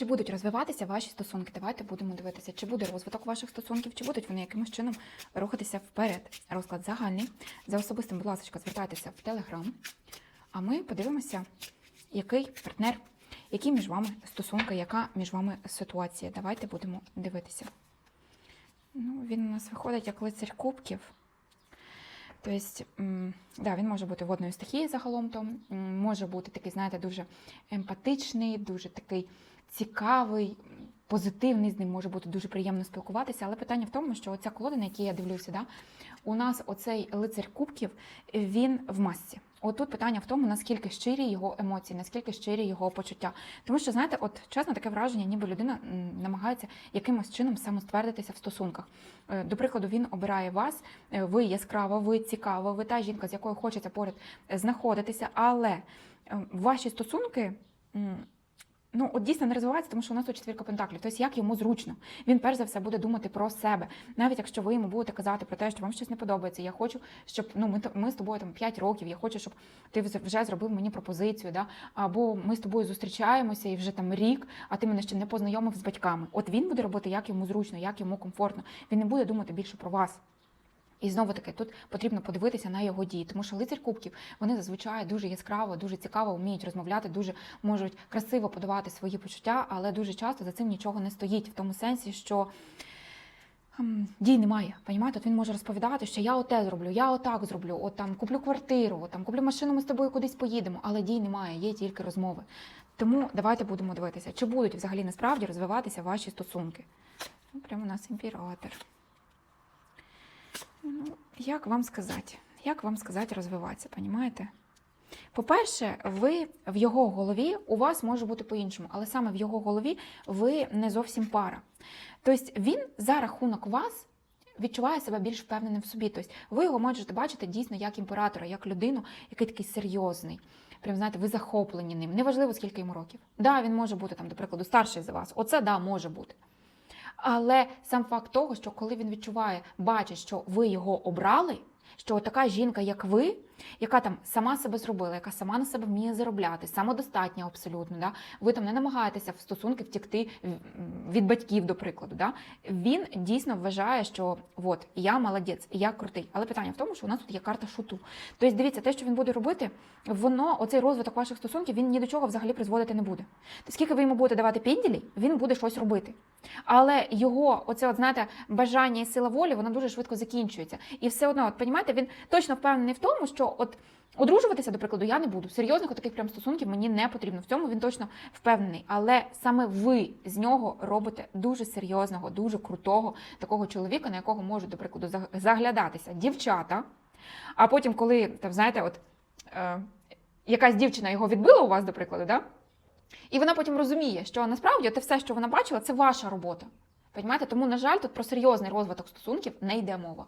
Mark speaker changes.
Speaker 1: Чи будуть розвиватися ваші стосунки? Давайте будемо дивитися, чи буде розвиток ваших стосунків, чи будуть вони якимось чином рухатися вперед. Розклад загальний. За особистим, будь ласка, звертайтеся в Телеграм. А ми подивимося, який партнер, які між вами стосунки, яка між вами ситуація. Давайте будемо дивитися. Ну, він у нас виходить як лицар кубків. Тобто, да, він може бути водною стихії загалом, то може бути такий, знаєте, дуже емпатичний, дуже такий цікавий, позитивний, з ним може бути дуже приємно спілкуватися. Але питання в тому, що оця колода, на якій я дивлюся, да, у нас оцей лицар кубків, він в масці. Отут питання в тому, наскільки щирі його емоції, наскільки щирі його почуття. Тому що, знаєте, от чесно, таке враження, ніби людина намагається якимось чином самоствердитися в стосунках. Е, До прикладу, він обирає вас, е, ви яскрава, ви цікава, ви та жінка, з якою хочеться поряд е, знаходитися, але ваші стосунки. Ну, от дійсно не розвивається, тому що у нас тут четвірка пентаклів. Тобто, як йому зручно. Він перш за все буде думати про себе. Навіть якщо ви йому будете казати про те, що вам щось не подобається, я хочу, щоб ну ми ми з тобою там 5 років, я хочу, щоб ти вже зробив мені пропозицію, да? або ми з тобою зустрічаємося і вже там рік, а ти мене ще не познайомив з батьками. От він буде робити, як йому зручно, як йому комфортно. Він не буде думати більше про вас. І знову таки тут потрібно подивитися на його дії, тому що лицар кубків вони зазвичай дуже яскраво, дуже цікаво вміють розмовляти, дуже можуть красиво подавати свої почуття, але дуже часто за цим нічого не стоїть в тому сенсі, що ем, дій немає. Понімаєте? Він може розповідати, що я оте зроблю, я отак зроблю, от там куплю квартиру, от там куплю машину, ми з тобою кудись поїдемо, але дій немає, є тільки розмови. Тому давайте будемо дивитися, чи будуть взагалі насправді розвиватися ваші стосунки. Ну, прямо у нас імператор. Ну, як вам сказати? Як вам сказати розвиватися, понімаєте? По-перше, ви в його голові у вас може бути по-іншому, але саме в його голові ви не зовсім пара. Тобто він за рахунок вас відчуває себе більш впевненим в собі. Тобто ви його можете бачити дійсно як імператора, як людину, який такий серйозний. Прям знаєте, ви захоплені ним. Неважливо, скільки йому років. Да, він може бути там, до прикладу, старший за вас. Оце да, може бути. Але сам факт того, що коли він відчуває, бачить, що ви його обрали, що така жінка, як ви, яка там сама себе зробила, яка сама на себе вміє заробляти, самодостатня абсолютно, да? ви там не намагаєтеся в стосунки втікти від батьків, до прикладу. Да? Він дійсно вважає, що от я молодець, я крутий. Але питання в тому, що у нас тут є карта шуту. Тобто, дивіться, те, що він буде робити, воно, оцей розвиток ваших стосунків, він ні до чого взагалі призводити не буде. Тобто, скільки ви йому будете давати пінділі, він буде щось робити. Але його, оце, от, знаєте, бажання і сила волі, воно дуже швидко закінчується. І все одно, от понімаєте, він точно впевнений в тому, що от одружуватися, до прикладу, я не буду. Серйозних таких прям стосунків мені не потрібно. В цьому він точно впевнений. Але саме ви з нього робите дуже серйозного, дуже крутого такого чоловіка, на якого можуть, до прикладу, заглядатися дівчата. А потім, коли там, знаєте, от е, якась дівчина його відбила у вас, до прикладу, да? І вона потім розуміє, що насправді те все, що вона бачила, це ваша робота. Понімаєте? Тому, на жаль, тут про серйозний розвиток стосунків не йде мова.